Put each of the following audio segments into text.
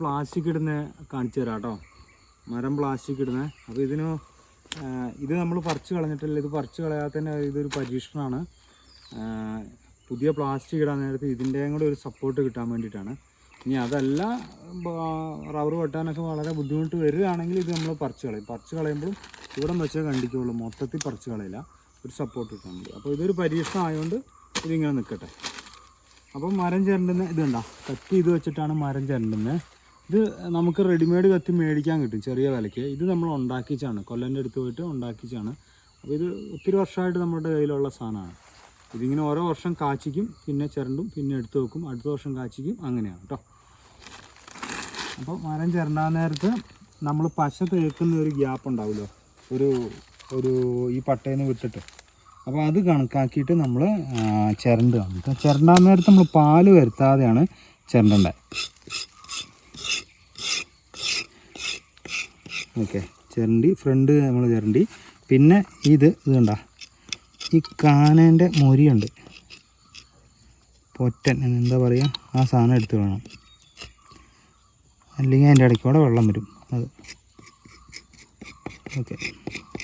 Plastic ഇടുന്ന കാണിച്ചു തരാം കേട്ടോ. മരം പ്ലാസ്റ്റിക് ഇടുന്നത് അപ്പോൾ ഇതിന് ഇത് നമ്മൾ പറിച്ച് കളഞ്ഞിട്ടില്ല ഇത് പറിച്ച് കളയാതെ തന്നെ ഇതൊരു പരീക്ഷണമാണ്. പുതിയ പ്ലാസ്റ്റിക് ഇടാൻ നേരത്ത് ഇതിന്റെയും കൂടെ ഒരു സപ്പോർട്ട് കിട്ടാൻ വേണ്ടിയിട്ടാണ്. ഇനി അതല്ല റബ്ബർ വെട്ടാനൊക്കെ വളരെ ബുദ്ധിമുട്ട് വരികയാണെങ്കിൽ ഇത് നമ്മൾ പറിച്ച് കളയും. പറിച്ച് കളയുമ്പോഴും ഇവിടെ വെച്ചേ കണ്ടിക്കുള്ളൂ. മൊത്തത്തിൽ പറിച്ച് കളയില്ല. ഒരു സപ്പോർട്ട് കിട്ടാൻ വേണ്ടി. അപ്പോൾ ഇതൊരു പരീക്ഷണം ആയതുകൊണ്ട് ഇതിങ്ങനെ നിൽക്കട്ടെ അപ്പോൾ മരം ചിരണ്ടുന്ന ഇതുണ്ടോ കത്തി ഇത് വെച്ചിട്ടാണ് മരം ചിരണ്ടുന്നത് ഇത് നമുക്ക് റെഡിമെയ്ഡ് കത്തി മേടിക്കാൻ കിട്ടും ചെറിയ വിലയ്ക്ക്. ഇത് നമ്മൾ ഉണ്ടാക്കിച്ചാണ് കൊല്ലന്റെ അടുത്ത് പോയിട്ട് ഉണ്ടാക്കിച്ചാണ്. അപ്പോൾ ഇത് ഒത്തിരി വർഷമായിട്ട് നമ്മുടെ കയ്യിലുള്ള സാധനമാണ്. ഇതിങ്ങനെ ഓരോ വർഷം കാച്ചിക്കും പിന്നെ ചിരണ്ടും പിന്നെ എടുത്ത് വെക്കും അടുത്ത വർഷം കാച്ചിക്കും അങ്ങനെയാണ് കേട്ടോ അപ്പോൾ മരം ചിരണ്ടാൻ നേരത്ത് നമ്മൾ പശ തേക്കുന്ന ഒരു ഗ്യാപ്പ് ഉണ്ടാവുമല്ലോ ഒരു ഒരു ഈ പട്ടയിൽ നിന്ന് വിട്ടിട്ട്. അപ്പോൾ അത് കണക്കാക്കിയിട്ട് നമ്മൾ ചിരണ്ടാണ് ചിരണ്ടാൻ നേരത്ത് നമ്മൾ പാൽ വരുത്താതെയാണ് ചിരണ്ടേണ്ടത്. ഓക്കെ. ചിരണ്ടി ഫ്രണ്ട് നമ്മൾ ചിരണ്ടി. പിന്നെ ഇത് ഇത് കണ്ട. ഈ കാനേന്റെ മൊരിയുണ്ട്. പൊറ്റൻ എന്താ പറയുക ആ സാധനം എടുത്ത് വേണം. അല്ലെങ്കിൽ അതിന്റെ ഇടയ്ക്ക് കൂടെ വെള്ളം വരും. അത്. ഓക്കെ.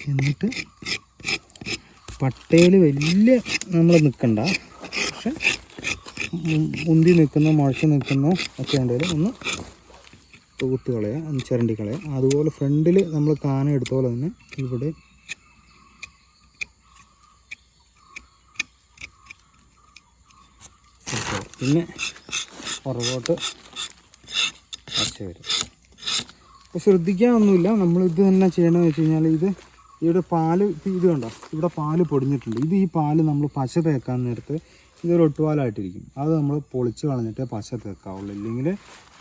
എന്നിട്ട് പട്ടയിൽ വലിയ നമ്മൾ നിൽക്കണ്ട പക്ഷെ ഉന്തി നിൽക്കുന്നു മുഴച്ച് നിൽക്കുന്നു ഒക്കെ ഉണ്ടെങ്കിൽ ഒന്ന് തൂത്ത് കളയുക ഒന്ന് ചിരണ്ടി കളയുക അതുപോലെ ഫ്രണ്ടിൽ നമ്മൾ കാന എടുത്ത പോലെ തന്നെ ഇവിടെ പിന്നെ പുറകോട്ട് പച്ച വരും. അപ്പോൾ ശ്രദ്ധിക്കാനൊന്നുമില്ല. നമ്മളിത് തന്നെ ചെയ്യണമെന്ന് വെച്ച് കഴിഞ്ഞാൽ ഇത് ഇവിടെ പാൽ ഇത് കണ്ടോ? ഇവിടെ പാൽ പൊടിഞ്ഞിട്ടുണ്ട്. ഇത് ഈ പാൽ നമ്മൾ പശ തേക്കാൻ നേരത്ത് ഇതൊരു ഒട്ടുപാലായിട്ടിരിക്കും. അത് നമ്മൾ പൊളിച്ച് കളഞ്ഞിട്ട് പശ തീർക്കാവുള്ളൂ. ഇല്ലെങ്കിൽ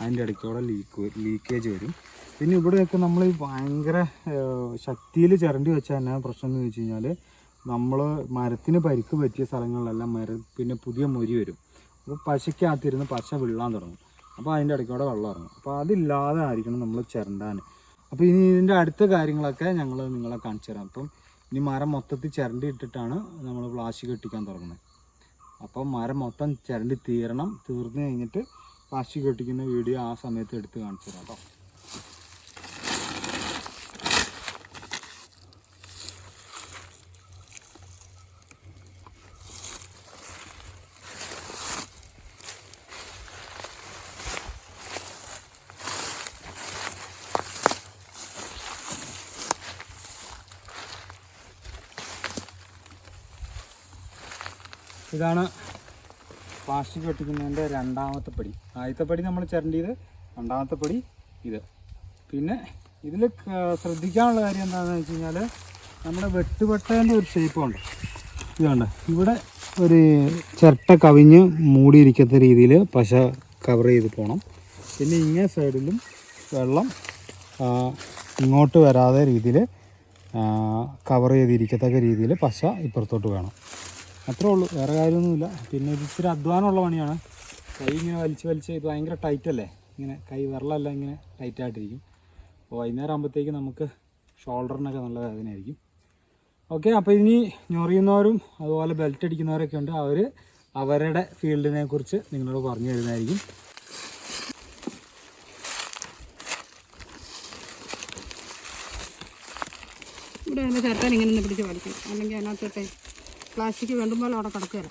അതിന്റെ ഇടയ്ക്കൂടെ ലീക്ക് ലീക്കേജ് വരും. പിന്നെ ഇവിടെയൊക്കെ നമ്മൾ ഈ ഭയങ്കര ശക്തിയിൽ ചിരണ്ടി വെച്ചാൽ എന്നാ പ്രശ്നം എന്ന് വെച്ച് കഴിഞ്ഞാൽ നമ്മൾ മരത്തിന് പരിക്ക് പറ്റിയ സ്ഥലങ്ങളിലെല്ലാം മര പിന്നെ പുതിയ മൊരി വരും. അപ്പോൾ പശയ്ക്കകത്തിരുന്ന് പശ വിള്ളാൻ തുടങ്ങും. അപ്പോൾ അതിന്റെ ഇടയ്ക്കൂടെ വെള്ളം ഇറങ്ങും. അപ്പോൾ അതില്ലാതെ ആയിരിക്കണം നമ്മൾ ചിരണ്ടാൻ അപ്പോൾ ഇനി ഇതിന്റെ അടുത്ത കാര്യങ്ങളൊക്കെ ഞങ്ങൾ നിങ്ങളെ കാണിച്ചു തരാം. അപ്പം ഇനി മരം മൊത്തത്തിൽ ചിരണ്ടി ഇട്ടിട്ടാണ് നമ്മൾ പ്ലാസ്റ്റിക് കെട്ടിക്കാൻ തുടങ്ങുന്നത്. അപ്പം മരം മൊത്തം ചിരണ്ടി തീരണം. തീർന്നു കഴിഞ്ഞിട്ട് പ്ലാസ്റ്റിക് കെട്ടിക്കുന്ന വീഡിയോ ആ സമയത്ത് എടുത്ത് കാണിച്ചു തരാം കേട്ടോ. ഇതാണ് പ്ലാസ്റ്റിക് വെട്ടിക്കുന്നതിന്റെ രണ്ടാമത്തെ പടി. ആദ്യത്തെ പടി നമ്മൾ ചിരണ്ടിയത് രണ്ടാമത്തെ പടി ഇത്. പിന്നെ ഇതിൽ ശ്രദ്ധിക്കാനുള്ള കാര്യം എന്താണെന്ന് വെച്ച് കഴിഞ്ഞാൽ നമ്മുടെ വെട്ടുപെട്ടേന്റെ ഒരു ഷേപ്പ് ഉണ്ട്. ഇതുണ്ട് ഇവിടെ ഒരു ചിരട്ട കവിഞ്ഞ് മൂടിയിരിക്കുന്ന രീതിയിൽ പശ കവർ ചെയ്ത് പോകണം പിന്നെ ഇങ്ങേ സൈഡിലും വെള്ളം ഇങ്ങോട്ട് വരാതെ രീതിയിൽ കവർ ചെയ്തിരിക്കത്തക്ക രീതിയിൽ പശ ഇപ്പുറത്തോട്ട് വേണം. അത്രേ ഉള്ളൂ. വേറെ കാര്യമൊന്നുമില്ല. പിന്നെ ഇത് ഇച്ചിരി അധ്വാനമുള്ള പണിയാണ്. കൈ ഇങ്ങനെ വലിച്ച് വലിച്ച് ഇത് ഭയങ്കര ടൈറ്റ് അല്ലേ? ഇങ്ങനെ കൈ വിരലല്ല ഇങ്ങനെ ടൈറ്റായിട്ടിരിക്കും അപ്പോൾ വൈകുന്നേരം ആകുമ്പോഴത്തേക്ക് നമുക്ക് ഷോൾഡറിനൊക്കെ നല്ല വേദനയായിരിക്കും ഓക്കെ അപ്പോൾ ഇനി ഞൊറിയുന്നവരും അതുപോലെ ബെൽറ്റ് അടിക്കുന്നവരൊക്കെ ഉണ്ട്. അവർ അവരുടെ ഫീൽഡിനെ കുറിച്ച് നിങ്ങളോട് പറഞ്ഞു തരുന്നതായിരിക്കും. ഇവിടെ ചേർത്താൻ ഇങ്ങനെ പിടിച്ച് വലിക്കും. അല്ലെങ്കിൽ അതിനകത്തോട്ടെ പ്ലാസ്റ്റിക് വേണ്ടും പോലെ അവിടെ കിടക്കുകയില്ല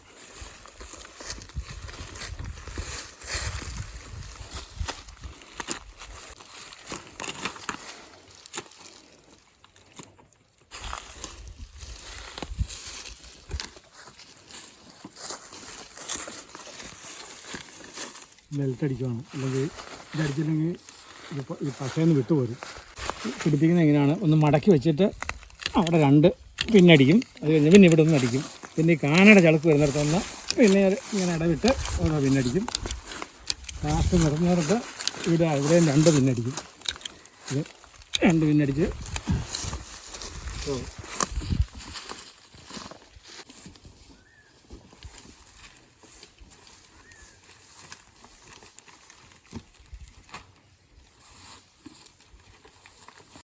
ബെൽറ്റ് അടിക്കുകയാണ് അല്ലെങ്കിൽ ഇതടിച്ചില്ലെങ്കിൽ ഈ പശയെന്ന് വിട്ടുപോരും. പിടിപ്പിക്കുന്നത് എങ്ങനെയാണ്? ഒന്ന് മടക്കി വെച്ചിട്ട് അവിടെ രണ്ട് പിന്നടിക്കും. അത് കഴിഞ്ഞ് പിന്നെ ഇവിടെ ഒന്ന് അടിക്കും. പിന്നെ ഈ കാനയുടെ ചളുക്ക് വരുന്നിടത്തൊന്ന് പിന്നെ ഇങ്ങനെ ഇടവിട്ട് ഓരോ പിന്നടിക്കും. കാസ്റ്റ് നിറഞ്ഞിടത്ത് ഇവിടെ ഇവിടെയും രണ്ട് പിന്നടിക്കും. രണ്ട് പിന്നടിച്ച്. ഓ.